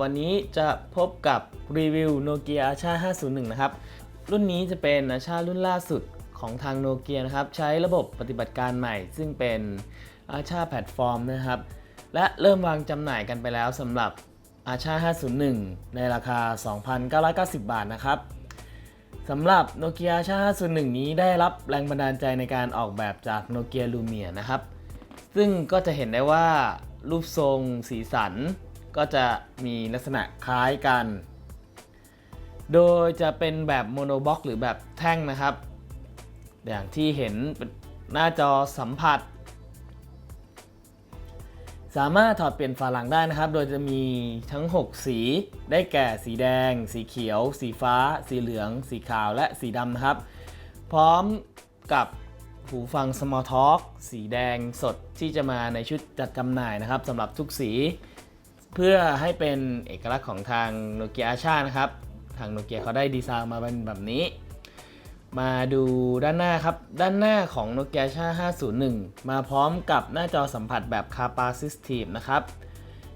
วันนี้จะพบกับรีวิว Nokia Asha 501 นะครับ รุ่นนี้จะเป็น Asha รุ่นล่าสุดของทาง Nokia นะครับ ใช้ระบบปฏิบัติการใหม่ ซึ่งเป็น Asha Platform นะครับ และเริ่มวางจำหน่ายกันไปแล้วสำหรับ Asha 501 ในราคา 2,990 บาทนะครับสำหรับ Nokia Asha 501 นี้ได้รับแรงบันดาลใจในการออกแบบจาก Nokia Lumia นะครับ ซึ่งก็จะเห็นได้ว่ารูปทรงสีสัน ก็จะมีลักษณะคล้ายกัน โดยจะเป็นแบบโมโนบล็อกหรือแบบแท่งนะครับ อย่างที่เห็นหน้าจอสัมผัส สามารถถอดเปลี่ยนฝาหลังได้นะครับ โดยจะมีทั้ง 6 สีได้แก่สีแดง สีเขียว สีฟ้า สีเหลือง สีขาวและสีดำนะครับ พร้อมกับหูฟัง Small Talk สีแดงสดที่จะมาในชุดจัดจำหน่ายนะครับสำหรับทุกสี เพื่อให้เป็นเอกลักษณ์ของทาง Nokia Asha นะครับ ทาง Nokia เขาได้ดีไซน์มาเป็นแบบนี้ มาดูด้านหน้าครับ ด้านหน้าของ Nokia Asha 501 มาพร้อมกับหน้าจอสัมผัสแบบ Capacitive นะครับ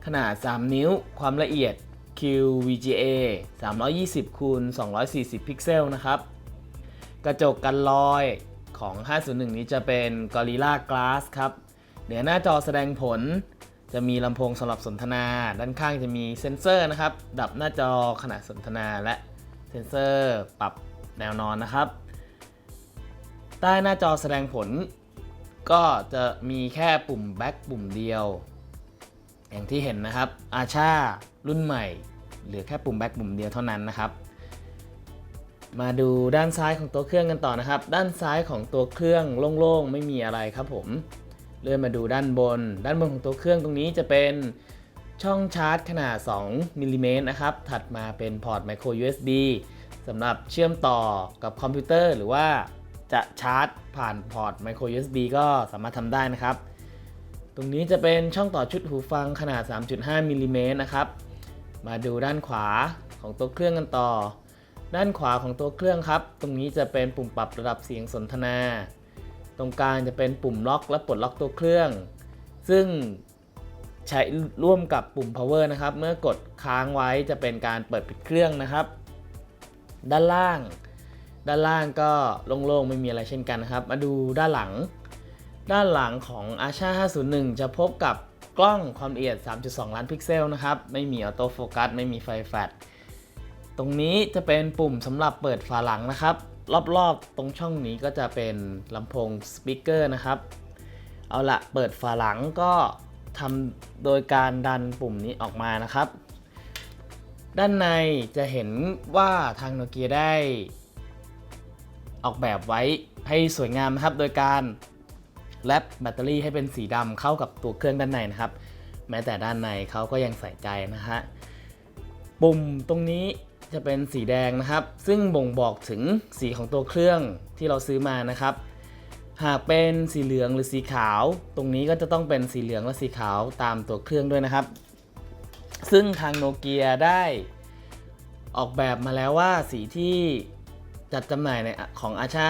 ขนาด 3 นิ้ว ความละเอียด QVGA 320คูณ240 พิกเซลนะครับ กระจกกันรอยของ 501 นี้จะเป็น Gorilla Glass ครับ เหนือหน้าจอแสดงผล จะมีลำโพงสำหรับสนทนา ด้านข้างจะมีเซ็นเซอร์นะครับ ดับหน้าจอขณะสนทนาและเซ็นเซอร์ปรับแนวนอนนะครับ ใต้หน้าจอแสดงผล ก็จะมีแค่ปุ่ม back ปุ่มเดียว อย่างที่เห็นนะครับอาชารุ่นใหม่เหลือแค่ปุ่ม back ปุ่มเดียวเท่านั้นนะครับ มาดูด้านซ้ายของตัวเครื่องกันต่อนะครับ ด้านซ้ายของตัวเครื่องโล่งๆไม่มีอะไรครับผม เลื่อนมาดูด้านบน ด้านบนของตัวเครื่องตรงนี้จะเป็นช่องชาร์จขนาด 2มิลลิเมตรนะครับ ถัดมาเป็นพอร์ต micro USB สำหรับเชื่อมต่อกับคอมพิวเตอร์ หรือว่าจะชาร์จผ่านพอร์ต micro USB ก็สามารถทำได้นะครับ ตรงนี้จะเป็นช่องต่อชุดหูฟังขนาด 3.5มิลลิเมตรนะครับ มาดูด้านขวาของตัวเครื่องกันต่อ ด้านขวาของตัวเครื่องครับ ตรงนี้จะเป็นปุ่มปรับระดับเสียงสนทนา ตรงกลางจะเป็นปุ่มล็อกและปลดล็อกตัวเครื่อง ซึ่งใช้ร่วมกับปุ่ม power นะครับ เมื่อกดค้างไว้จะเป็นการเปิดปิดเครื่องนะครับ ด้านล่าง ด้านล่างก็โล่งๆ ไม่มีอะไรเช่นกันนะครับ มาดูด้านหลัง ด้านหลังของ Asha 501 จะพบกับกล้องความละเอียด 3.2 ล้านพิกเซลนะครับ ไม่มีออโต้โฟกัส ไม่มีไฟแฟลช ตรงนี้จะเป็นปุ่มสำหรับเปิดฝาหลังนะครับ รอบๆ ตรงช่องนี้ก็จะเป็นลำโพงสปีกเกอร์นะครับ เอาละเปิดฝาหลังก็ทำโดยการดันปุ่มนี้ออกมานะครับ ด้านในจะเห็นว่าทางโนเกียได้ ออกแบบไว้ให้สวยงามนะครับ โดยการแรปแบตเตอรี่ให้เป็นสีดำเข้ากับตัวเครื่องด้านในนะครับ แม้แต่ด้านในเขาก็ยังใส่ใจนะฮะ ปุ่มตรงนี้ จะเป็นสีแดงนะครับ ซึ่งบ่งบอกถึงสีของตัวเครื่องที่เราซื้อมานะครับ หากเป็นสีเหลืองหรือสีขาว ตรงนี้ก็จะต้องเป็นสีเหลืองและสีขาวตามตัวเครื่องด้วยนะครับ ซึ่งทางโนเกียได้ออกแบบมาแล้วว่าสีที่จัดจำหน่ายในของอาชา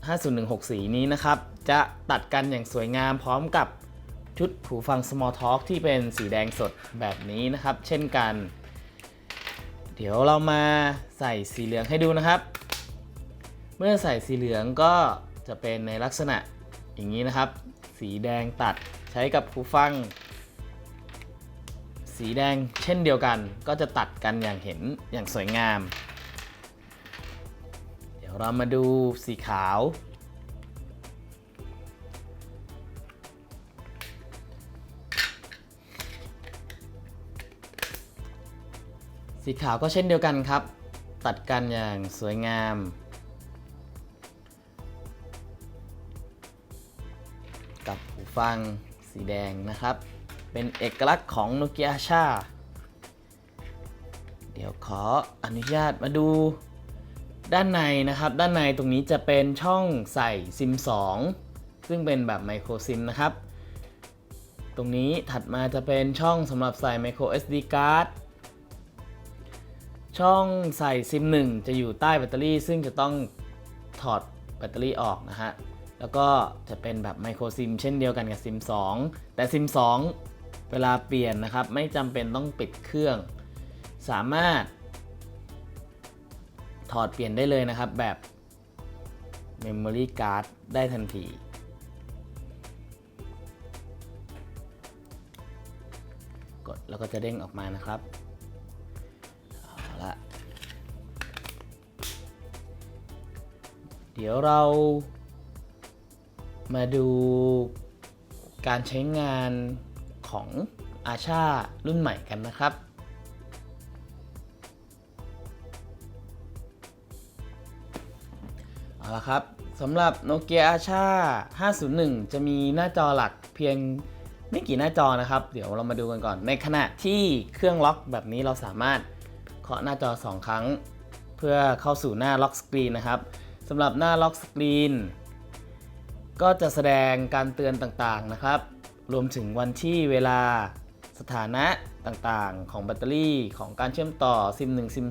5016 สีนี้นะครับ จะตัดกันอย่างสวยงามพร้อมกับชุดหูฟัง Small Talk ที่เป็นสีแดงสดแบบนี้นะครับ เช่นกัน เดี๋ยวเรามาใส่สีเหลืองให้ดูนะครับ เมื่อใส่สีเหลืองก็จะเป็นในลักษณะอย่างนี้นะครับ สีแดงตัดใช้กับหูฟัง สีแดงเช่นเดียวกัน ก็จะตัดกันอย่างเห็นอย่างสวยงาม เดี๋ยวเรามาดูสีขาว สีขาวก็เช่นเดียวกันครับ ตัดกันอย่างสวยงาม กับหูฟังสีแดงนะครับ เป็นเอกลักษณ์ของ Nokia Asha เดี๋ยวขออนุญาตมาดูด้านในนะครับ ด้านในตรงนี้จะเป็นช่องใส่ซิม 2 ซึ่งเป็นแบบไมโครซิมนะครับ ตรงนี้ถัดมาจะเป็นช่องสำหรับใส่ micro SD card ช่องใส่ซิม1จะอยู่ใต้แบตเตอรี่ ซึ่งจะต้องถอดแบตเตอรี่ออกนะฮะ แล้วก็จะเป็นแบบไมโครซิมเช่นเดียวกันกับซิม2 แต่ซิม2 เวลาเปลี่ยนนะครับ ไม่จำเป็นต้องปิดเครื่อง สามารถ ถอดเปลี่ยนได้เลยนะครับแบบ Memory Card ได้ทันทีกดแล้วก็จะเด้งออกมานะครับ เดี๋ยวเรามาดูการใช้งานของอาชารุ่นใหม่กันนะครับ เอาละครับสำหรับ Nokia Asha 501 จะมีหน้าจอหลักเพียงไม่กี่หน้าจอนะครับ เดี๋ยวเรามาดูกันก่อน ในขณะที่เครื่องล็อกแบบนี้เราสามารถเคาะหน้าจอ 2 ครั้ง เพื่อเข้าสู่หน้าล็อกสกรีนนะครับ สำหรับหน้าล็อกสกรีนก็จะแสดงการเตือนต่างๆนะครับ รวมถึงวันที่เวลาสถานะต่างๆ ของแบตเตอรี่ของการเชื่อมต่อซิม1ซิม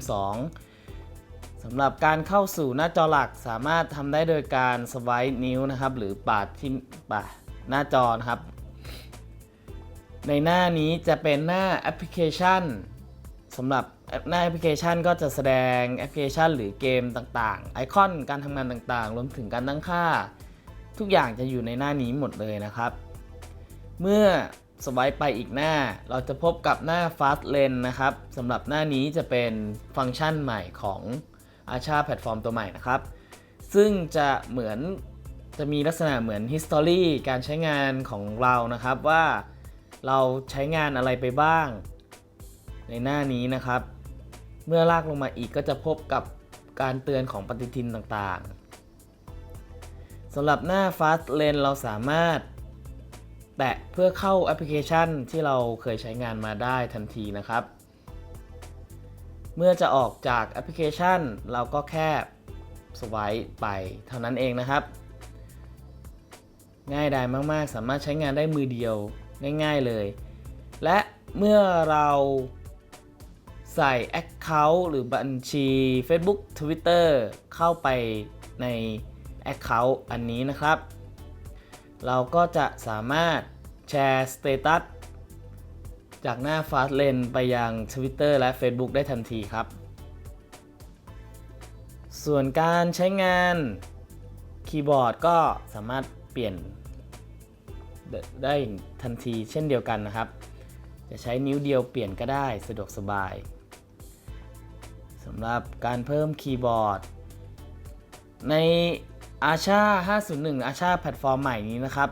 2สำหรับการเข้าสู่หน้าจอหลักสามารถทำได้โดยการสไวป์นิ้วนะครับ หรือปาดที่ปาดหน้าจอนะครับ ในหน้านี้จะเป็นหน้าแอปพลิเคชันสำหรับ หน้าแอปพลิเคชันก็จะแสดงแอปพลิเคชันหรือเกมต่างๆ ไอคอนการทำงานต่างๆ รวมถึงการตั้งค่า ทุกอย่างจะอยู่ในหน้านี้หมดเลยนะครับ เมื่อสวป์ไปอีกหน้า เราจะพบกับหน้า Fast Lane นะครับสำหรับหน้านี้จะเป็นฟังก์ชันใหม่ของอาชาแพลตฟอร์มตัวใหม่นะครับ ซึ่งจะเหมือนจะมีลักษณะเหมือน History การใช้งานของเรานะครับว่าเราใช้งานอะไรไปบ้าง ในหน้านี้นะครับ เมื่อลากลงมาอีกก็จะพบกับการเตือนของปฏิทินต่างๆสำหรับหน้า Fast Lane เราสามารถ แตะเพื่อเข้าแอปพลิเคชันที่เราเคยใช้งานมาได้ทันทีนะครับ เมื่อจะออกจากแอปพลิเคชัน เราก็แค่สวป์ไปเท่านั้นเองนะครับ ง่ายดายมากๆ สามารถใช้งานได้มือเดียวง่าย ๆเลย และเมื่อเรา ใส่ Account หรือบัญชี Facebook Twitter เข้าไปใน Account อันนี้นะครับ เราก็จะสามารถแชร์สเตตัสจากหน้า Fastlane ไปยัง Twitter และ Facebook ได้ทันทีครับ ส่วนการใช้งานคีย์บอร์ดก็สามารถเปลี่ยนได้ทันทีเช่นเดียวกันนะครับ จะใช้นิ้วเดียวเปลี่ยนก็ได้สะดวกสบาย สำหรับการเพิ่มคีย์บอร์ด ใน Asha 501 Asha แพลตฟอร์มใหม่นี้นะครับ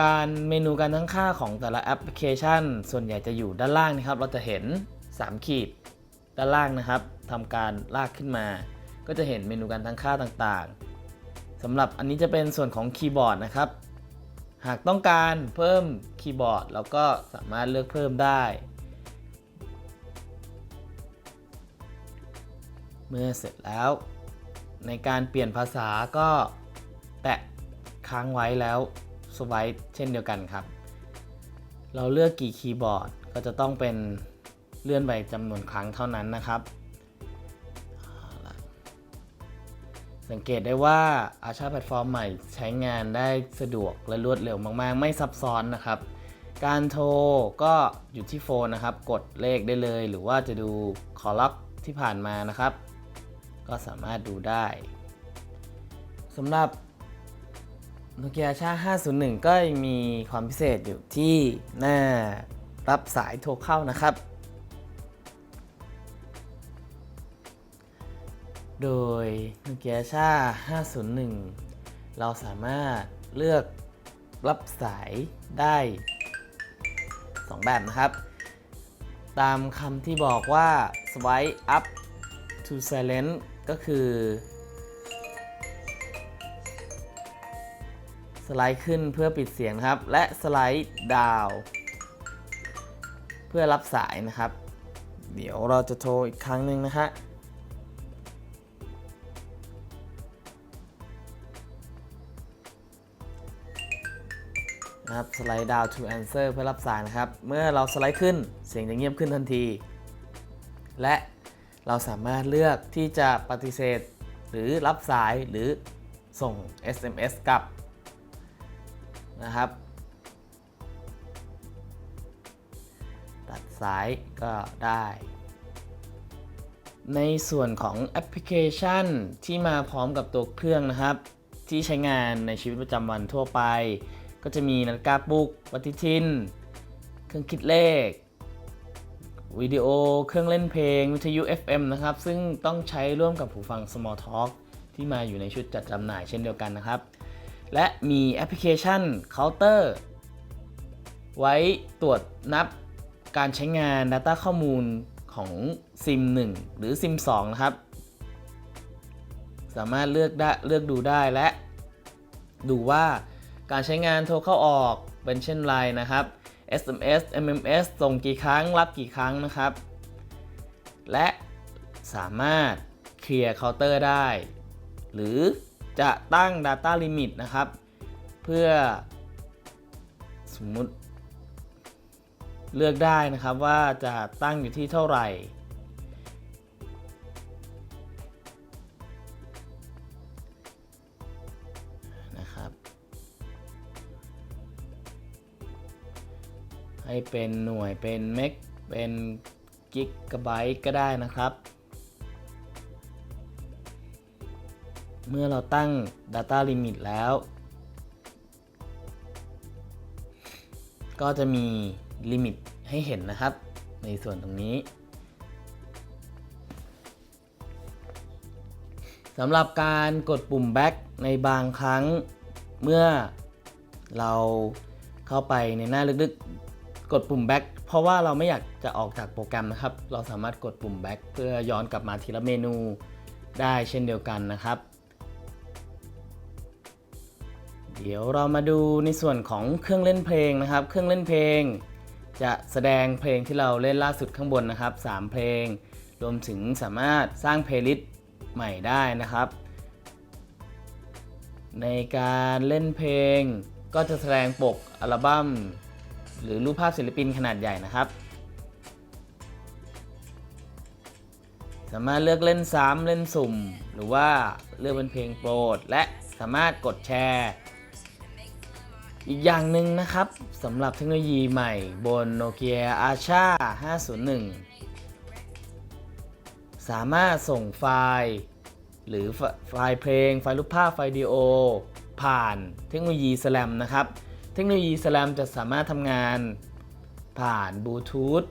การเมนูการตั้งค่าของแต่ละแอปพลิเคชัน ส่วนใหญ่จะอยู่ด้านล่างนะครับ เราจะเห็น 3 ขีดด้านล่างนะครับทำการลากขึ้นมา ก็จะเห็นเมนูการตั้งค่าต่างๆสำหรับอันนี้จะเป็นส่วนของคีย์บอร์ดนะครับ หากต้องการเพิ่มคีย์บอร์ดเราก็สามารถเลือกเพิ่มได้ เมื่อเสร็จแล้ว ในการเปลี่ยนภาษาก็แตะค้างไว้แล้วสวป์เช่นเดียวกันครับ เราเลือกกี่คีย์บอร์ดก็จะต้องเป็นเลื่อนไปจำนวนครั้งเท่านั้นนะครับ สังเกตได้ว่าอาชาแพลตฟอร์มใหม่ใช้งานได้สะดวกและรวดเร็วมากๆ ไม่ซับซ้อนนะครับ การโทรก็อยู่ที่โฟนนะครับ กดเลขได้เลย หรือว่าจะดูคอล็อกที่ผ่านมานะครับ ก็สามารถดูได้สำหรับโนเกียชา501 ก็ยังมีความพิเศษอยู่ที่หน้ารับสายโทรเข้านะครับ โดยโนเกียชา501 เราสามารถเลือกรับสายได้ 2 แบบนะครับ ตามคำที่บอกว่า swipe up to silent ก็คือ สไลด์ขึ้นเพื่อปิดเสียงครับ และสไลด์ดาวเพื่อรับสายนะครับ เดี๋ยวเราจะโทรอีกครั้งหนึ่งนะฮะนะครับสไลด์ดาว to answer เพื่อรับสายนะครับ เมื่อเราสไลด์ขึ้นเสียงจะเงียบขึ้นทันที และ เราสามารถเลือกที่จะปฏิเสธ หรือรับสายหรือส่ง SMS กลับนะครับ ตัดสายก็ได้ ในส่วนของแอปพลิเคชันที่มาพร้อมกับตัวเครื่องนะครับ ที่ใช้งานในชีวิตประจำวันทั่วไป ก็จะมีนาฬิกาปลุกปฏิทิน เครื่องคิดเลข วิดีโอเครื่องเล่นเพลง วิทยุ FM นะครับ ซึ่งต้องใช้ร่วมกับหูฟัง Small Talk ที่มาอยู่ในชุดจัดจำหน่ายเช่นเดียวกันนะครับ และมีแอปพลิเคชัน Counter ไว้ตรวจนับการใช้งาน Data ข้อมูลของ SIM 1หรือ SIM 2นะครับ สามารถเลือกได้เลือกดูได้และ ดูว่าการใช้งานโทรเข้าออกเป็นเช่นไรนะครับ SMS MMS ส่งกี่ครั้งรับกี่ครั้งนะครับ และสามารถเคลียร์เคาน์เตอร์ได้ หรือจะตั้ง Data Limit นะครับ เพื่อสมมุติเลือกได้นะครับว่าจะตั้งอยู่ที่เท่าไหร่ ให้เป็นหน่วยเป็นเมกเป็นกิกะไบต์ก็ได้นะครับ เมื่อเราตั้ง Data Limit แล้ว ก็จะมีลิมิตให้เห็นนะครับ ในส่วนตรงนี้สำหรับการกดปุ่ม back ในบางครั้ง เมื่อเราเข้าไปในหน้าลึก กดปุ่ม back เพราะว่าเราไม่อยากจะออกจากโปรแกรมนะครับ เราสามารถกดปุ่ม back เพื่อย้อนกลับมาทีละเมนูได้เช่นเดียวกันนะครับ เดี๋ยวเรามาดูในส่วนของเครื่องเล่นเพลงนะครับ เครื่องเล่นเพลง จะแสดงเพลงที่เราเล่นล่าสุดข้างบนนะครับ 3 เพลง รวมถึงสามารถสร้างเพลย์ลิสต์ใหม่ได้นะครับ ในการเล่นเพลงก็จะแสดงปกอัลบั้ม หรือรูปภาพศิลปินขนาดใหญ่นะครับ สามารถเลือกเล่นซ้ำเล่นสุ่ม หรือว่าเลือกเป็นเพลงโปรด และสามารถกดแชร์ อีกอย่างหนึ่งนะครับสำหรับเทคโนโลยีใหม่บน Nokia Asha 501 สามารถส่งไฟล์ หรือไฟไฟล์เพลง ไฟล์รูปภาพไฟล์วิดีโอ ผ่านเทคโนโลยี SLAM นะครับ เทคโนโลยี SLAM จะสามารถทำงานผ่านบลูทูธ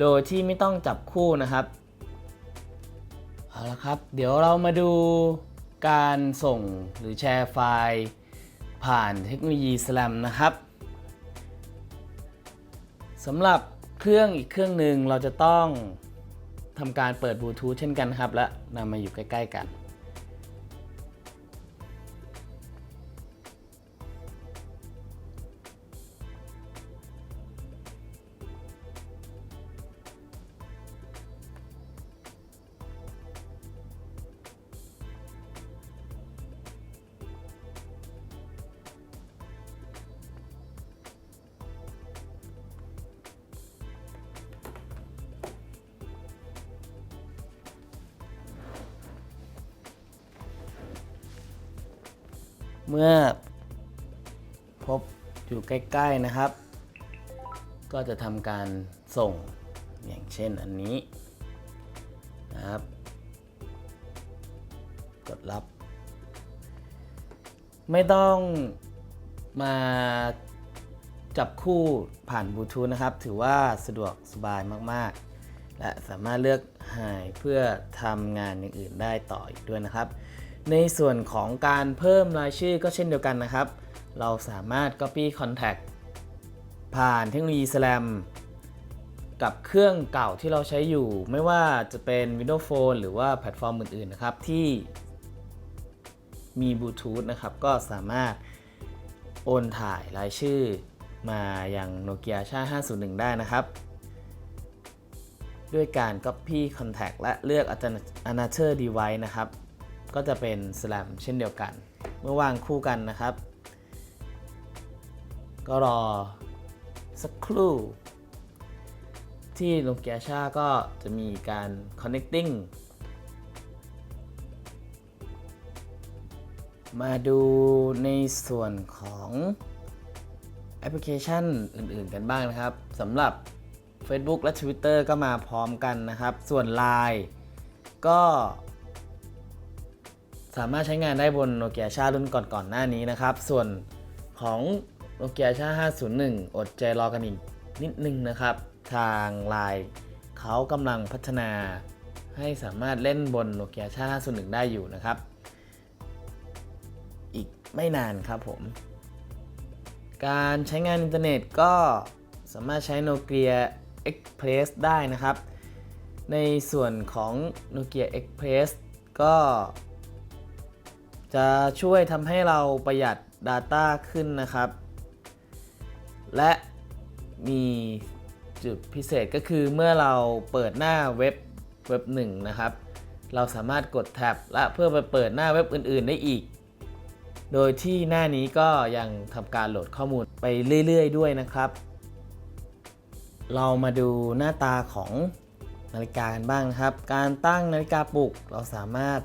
โดยที่ไม่ต้องจับคู่นะครับ เอาละครับ เดี๋ยวเรามาดูการส่งหรือแชร์ไฟล์ ผ่านเทคโนโลยี SLAM นะครับสำหรับเครื่องอีกเครื่องหนึ่งเราจะต้องทำการเปิดบลูทูธเช่นกันครับ และนำมาอยู่ใกล้ ๆ กัน เมื่อพบอยู่ใกล้ ๆ นะครับ ก็จะทำการส่งอย่างเช่นอันนี้นะครับ กดรับ ไม่ต้องมาจับคู่ผ่านบลูทูธนะครับ ถือว่าสะดวกสบายมาก ๆ และสามารถเลือกหายเพื่อทำงานอย่างอื่นได้ต่ออีกด้วยนะครับ ในส่วนของการเพิ่มรายชื่อก็เช่นเดียวกันนะครับ เราสามารถ Copy Contact ผ่านเทคโนโลยี SLAM กับเครื่องเก่าที่เราใช้อยู่ ไม่ว่าจะเป็น Windows Phone หรือว่าแพลตฟอร์มอื่นๆนะครับ ที่มีบลูทูธนะครับ ก็สามารถโอนถ่ายรายชื่อมาอยัง Nokia ชา501 ได้นะครับ ด้วยการ Copy Contact และเลือก Another Device นะครับ ก็จะเป็น SLAM เช่นเดียวกัน เมื่อวางคู่กันนะครับ ก็รอสักครู่ ที่โนเกียชาก็จะมีการ connecting มาดูในส่วนของแอปพลิเคชันอื่นๆกันบ้างนะครับสำหรับ Facebook และ Twitter ก็มาพร้อมกันนะครับ ส่วน Line ก็ สามารถใช้งานได้บนโนเกียชารุ่นก่อนๆหน้านี้นะครับ ส่วนของโนเกียชา501 อดใจรอกันอีกนิดนึงนะครับ ทาง Line เขากำลังพัฒนาให้สามารถเล่นบนโนเกียชา501 ได้อยู่นะครับ อีกไม่นานครับผม การใช้งานอินเทอร์เน็ตก็สามารถใช้ Nokia Express ได้นะครับ ในส่วนของ Nokia Express ก็ จะช่วยทำให้เราประหยัด Data ขึ้นนะครับ และมีจุดพิเศษก็คือเมื่อเราเปิดหน้าเว็บเว็บหนึ่งนะครับ เราสามารถกดแท็บและเพื่อไปเปิดหน้าเว็บอื่น ๆ ได้อีก โดยที่หน้านี้ก็ยังทำการโหลดข้อมูลไปเรื่อย ๆ ด้วยนะครับ เรามาดูหน้าตาของนาฬิกากันบ้างนะครับ การตั้งนาฬิกาปลุกเราสามารถ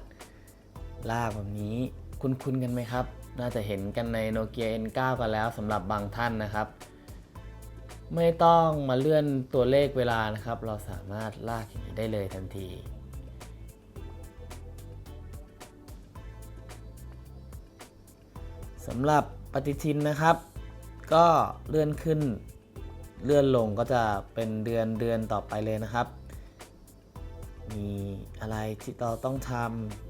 ลากแบบนี้คุ้นๆกันไหมครับ น่าจะเห็นกันใน Nokia N9 กันแล้วสำหรับบางท่านนะครับ ไม่ต้องมาเลื่อนตัวเลขเวลานะครับ เราสามารถลากอย่างนี้ได้เลยทันที สำหรับปฏิทินนะครับ ก็เลื่อนขึ้นเลื่อนลงก็จะเป็นเดือนเดือนต่อไปเลยนะครับ มีอะไรที่เราต้องทำ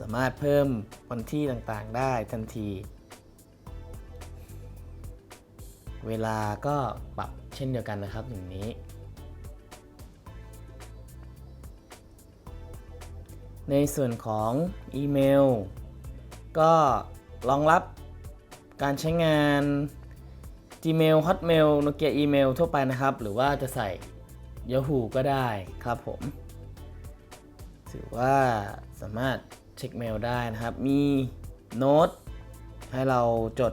สามารถเพิ่มวันที่ต่างๆได้ทันที เวลาก็ปรับเช่นเดียวกันนะครับอย่างนี้ ในส่วนของอีเมล ก็รองรับการใช้งาน Gmail Hotmail Nokia Email ทั่วไปนะครับ หรือว่าจะใส่ Yahoo ก็ได้ครับผม ถือว่าสามารถ เช็คเมลได้นะครับ มีโน้ตให้เราจด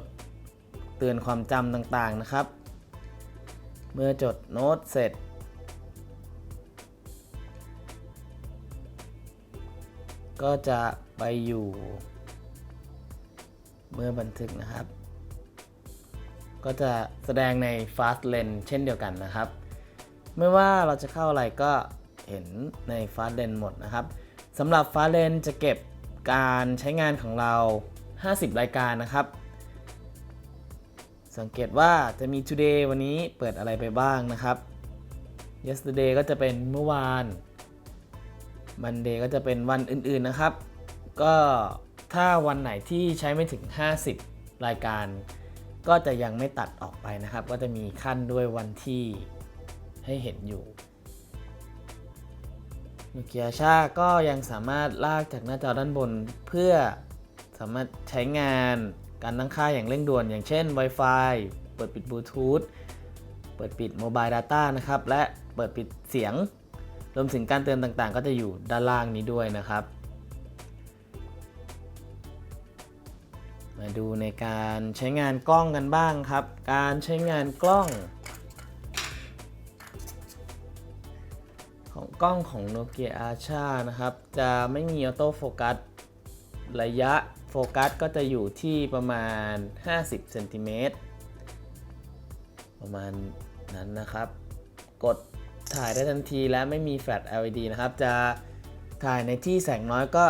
เตือนความจำต่างๆนะครับ เมื่อจดโน้ตเสร็จ ก็จะไปอยู่ เมื่อบันทึกนะครับ ก็จะแสดงใน Fast Lane เช่นเดียวกันนะครับ ไม่ว่าเราจะเข้าอะไรก็เห็นใน Fast Lane หมดนะครับสำหรับ Fast Lane จะเก็บ การใช้งานของเรา 50 รายการนะครับ สังเกตว่าจะมี Today วันนี้เปิดอะไรไปบ้างนะครับ Yesterday ก็จะเป็นเมื่อวาน Monday ก็จะเป็นวันอื่นๆนะครับ ก็ถ้าวันไหนที่ใช้ไม่ถึง 50 รายการ ก็จะยังไม่ตัดออกไปนะครับ ก็จะมีขั้นด้วยวันที่ให้เห็นอยู่ โนเกียชาก็ยังสามารถลากจากหน้าจอด้านบน เพื่อสามารถใช้งานการตั้งค่าอย่างเร่งด่วน อย่างเช่น Wi-Fi เปิดปิดบลูทูธเปิดปิดโมบายดาต้านะครับ และเปิดปิดเสียง รวมถึงการเตือนต่างๆ ก็จะอยู่ด้านล่างนี้ด้วยนะครับ มาดูในการใช้งานกล้องกันบ้างครับ การใช้งานกล้อง ของกล้องของ Nokia Archa นะครับ จะไม่มีออโต้โฟกัสระยะโฟกัสก็จะอยู่ที่ประมาณ 50เซนติเมตรประมาณนั้นนะครับ กดถ่ายได้ทันทีและไม่มีแฟลช LED นะครับ จะถ่ายในที่แสงน้อยก็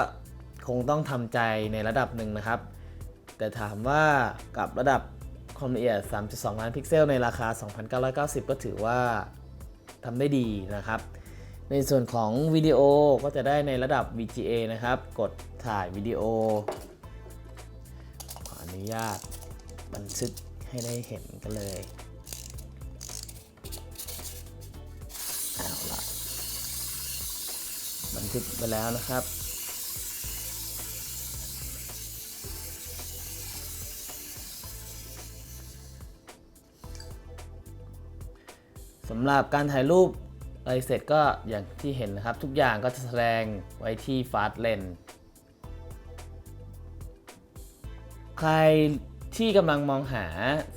คงต้องทำใจในระดับหนึ่งนะครับ แต่ถามว่ากับระดับความละเอียด 3.2 ล้านพิกเซลในราคา 2,990 ก็ถือว่าทำได้ดีนะครับ ในส่วนของวิดีโอก็จะได้ในระดับ VGA นะครับ กดถ่ายวิดีโอ ขออนุญาตบันทึกให้ได้เห็นกันเลยเอาละบันทึกไปแล้วนะครับ สำหรับการถ่ายรูป อะไรเสร็จก็อย่างที่เห็นนะครับ ทุกอย่างก็จะแสดงไว้ที่ Fast Lane ใครที่กำลังมองหา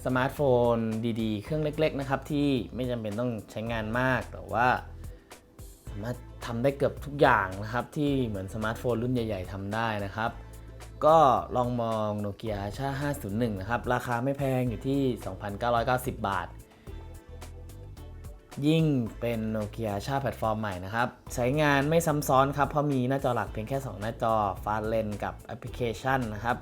สมาร์ทโฟนดีๆ เครื่องเล็กๆนะครับที่ไม่จำเป็นต้องใช้งานมากแต่ว่าสามารถทำได้เกือบทุกอย่างนะครับ ที่เหมือนสมาร์ทโฟนรุ่นใหญ่ๆทำได้นะครับ ก็ลองมอง Nokia ชา501 นะครับ ราคาไม่แพงอยู่ที่ 2,990 บาท ยิ่งเป็นโนเกียชาแพลตฟอร์มใหม่นะครับ ใช้งานไม่ซ้ำซ้อนครับ เพราะมีหน้าจอหลักเพียงแค่ 2 หน้าจอฟาสเลนกับแอปพลิเคชันนะครับ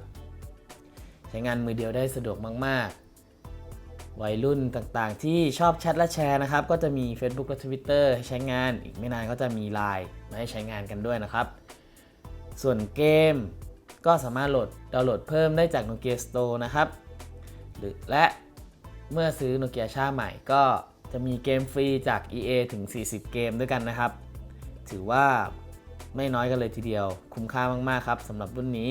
ใช้งานมือเดียวได้สะดวกมาก ๆ วัยรุ่นต่างๆ ที่ชอบแชทและแชร์นะครับ ก็จะมี Facebook และ Twitter ให้ใช้งานอีกไม่นานก็จะมี Line มาให้ใช้งานกันด้วยนะครับ ส่วนเกมก็สามารถโหลดดาวน์โหลดเพิ่มได้จาก Nokia Store นะครับหรือและเมื่อซื้อ Nokia ชาใหม่ก็ จะมีเกมฟรีจาก EA ถึง 40 เกมด้วยกันนะครับ ถือว่าไม่น้อยกันเลยทีเดียว คุ้มค่ามาก ๆ ครับสำหรับรุ่นนี้